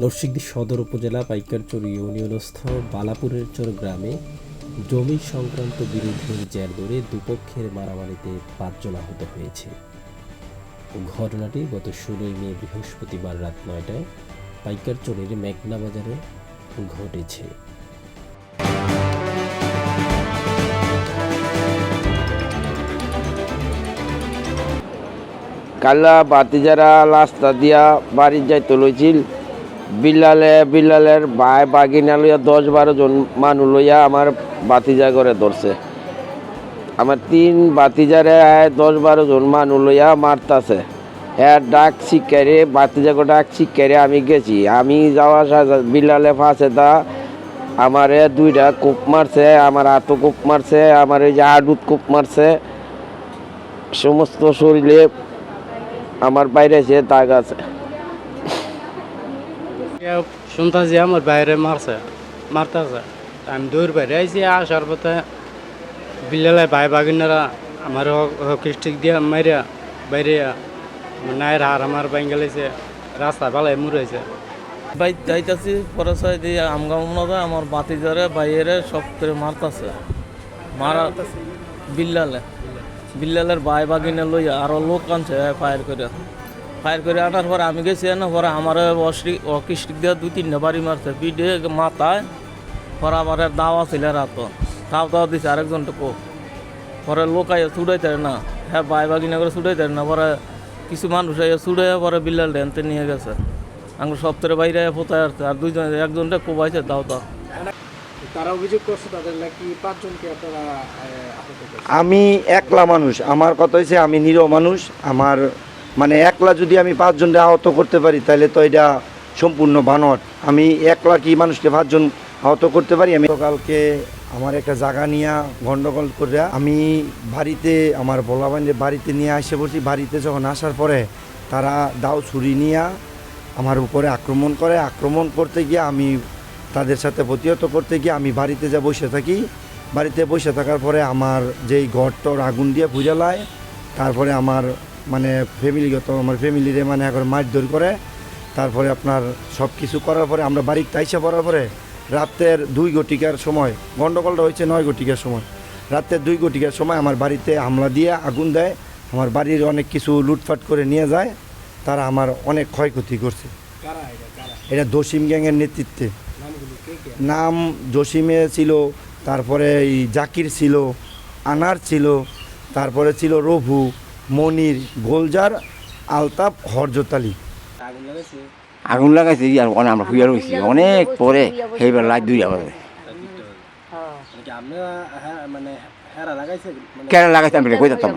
নরসিংদী সদর উপজেলা পাইকারচর ইউনিয়নস্থ বালাপুরের চর গ্রামে জমি সংক্রান্ত বিরোধের জের ধরে দুপক্ষের মারামারিতে পাঁচজন আহত হয়েছে। ঘটনাটি গত ষোলোই মে বৃহস্পতিবার রাত নয়টায় পাইকারচরের মেঘনা বাজারে ঘটেছে। কালা বাতিজারা রাস্তা দিয়া বাড়ির যাইতে লইছিল। বিল্লালে বিল্লালের ভাই বাগিনা লইয়া দশ বারো জন মানুষ লইয়া আমার বাতিজা করে ধরছে। আমার তিন বাতিজারে দশ বারো জন মানুষ লইয়া মারতাছে। হ্যাঁ ডাক শিক্ষারে বাতিজাকে ডাক শিক্ষারে আমি গেছি। আমি যাওয়া বিল্লালে ফাঁসে তা আমারে দুইটা কূপ মারছে, আমার হাতও কূপ মারছে, আমার এই যে হাডুত কূপ মারছে। সমস্ত শরীরে আমার বাইরে সে দাগ আছে। শুনতেছি আমার বাইরে মারছে মারতেছে। আমি দূর বাইরে আইসি আসার পথে বিল্লালে ভাই বাগিনারা আমার হকিস্টিক দিয়ে মাইরা বাইরে নায়ের হার আমার বেঙ্গালিছে রাস্তা ভালাই মুড়াইছে। বাই যাইতাছি পরে সাই দিয়ে আমগাম না আমার বাতি ধরে বাইরে সব করে মারতাছে। মারা বিল্লালে। বিল্লালের বাই বাগিনে লইয়া আরও লোক আনছে ফায়ার করে ফায়ার করে আনার পরে আমি গেছি না পরে আমার অকিস্টিক দিয়ে দুই তিনটা বাড়ি মারছে। পিঠে মাথায় পরে আমার দাওয়া ছিল রাত তাও তাও দিছে আরেকজনটা কো। পরে লোক আইয়া ছুটাইতে না। হ্যাঁ বাই বাগিনা করে ছুটাইতে না। পরে কিছু মানুষ আইয়া ছুটে পরে বিল্লাল ডেনতে নিয়ে গেছে। আমরা সপ্তাহের বাইরে পোতায় আসছে আর দুইজন একজনটা কোবাইছে তাও তাও তারা অভিযোগ করছে তাদের নাকি পাঁচজনকে আপনারা আমি একলা মানুষ। আমার কথা হয়েছে আমি নিরহ মানুষ। আমার মানে একলা যদি আমি পাঁচজনকে আহত করতে পারি, তাহলে তো এটা সম্পূর্ণ বানর। আমি একলা কি মানুষকে পাঁচজন আহত করতে পারি? আমি কালকে আমার একটা জায়গা নিয়ে গন্ডগোল করে আমি বাড়িতে, আমার বলাবানের বাড়িতে নিয়ে আসে বলছি বাড়িতে যখন আসার পরে তারা দাও ছুরি নিয়ে আমার উপরে আক্রমণ করে। আক্রমণ করতে গিয়ে আমি তাদের সাথে প্রতিহত করতে গিয়ে আমি বাড়িতে যা বসে থাকি। বাড়িতে বসে থাকার পরে আমার যেই ঘরটর আগুন দিয়ে পুজালায় তারপরে আমার মানে ফ্যামিলিগত আমার ফ্যামিলিরে মানে এখন মারধর করে তারপরে আপনার সব কিছু করার পরে আমরা বাড়িতে আইসা পড়ার পরে রাতের দুই গটিকার সময় গণ্ডগোলটা হয়েছে নয় গটিকার সময় রাতের দুই গটিকার সময় আমার বাড়িতে হামলা দিয়ে আগুন দেয় আমার বাড়ির অনেক কিছু লুটফাট করে নিয়ে যায় তারা আমার অনেক ক্ষয়ক্ষতি করছে। এটা দসিম গ্যাংয়ের নেতৃত্বে। নাম জসিমে ছিল তারপরে এই জাকির ছিল আনার ছিল তারপরে ছিল রঘু মনির গোলজার আলতাপ হরজতালি আগুন লাগাইছে? আগুন লাগাইছে আর অনেক আমরা হুইয়া রয়েছি অনেক পরে সেইবার লাইট দুই আবার হ্যাঁ মানে লাগাইছে? মানে কেন লাগাইছে আমি কই যেতাম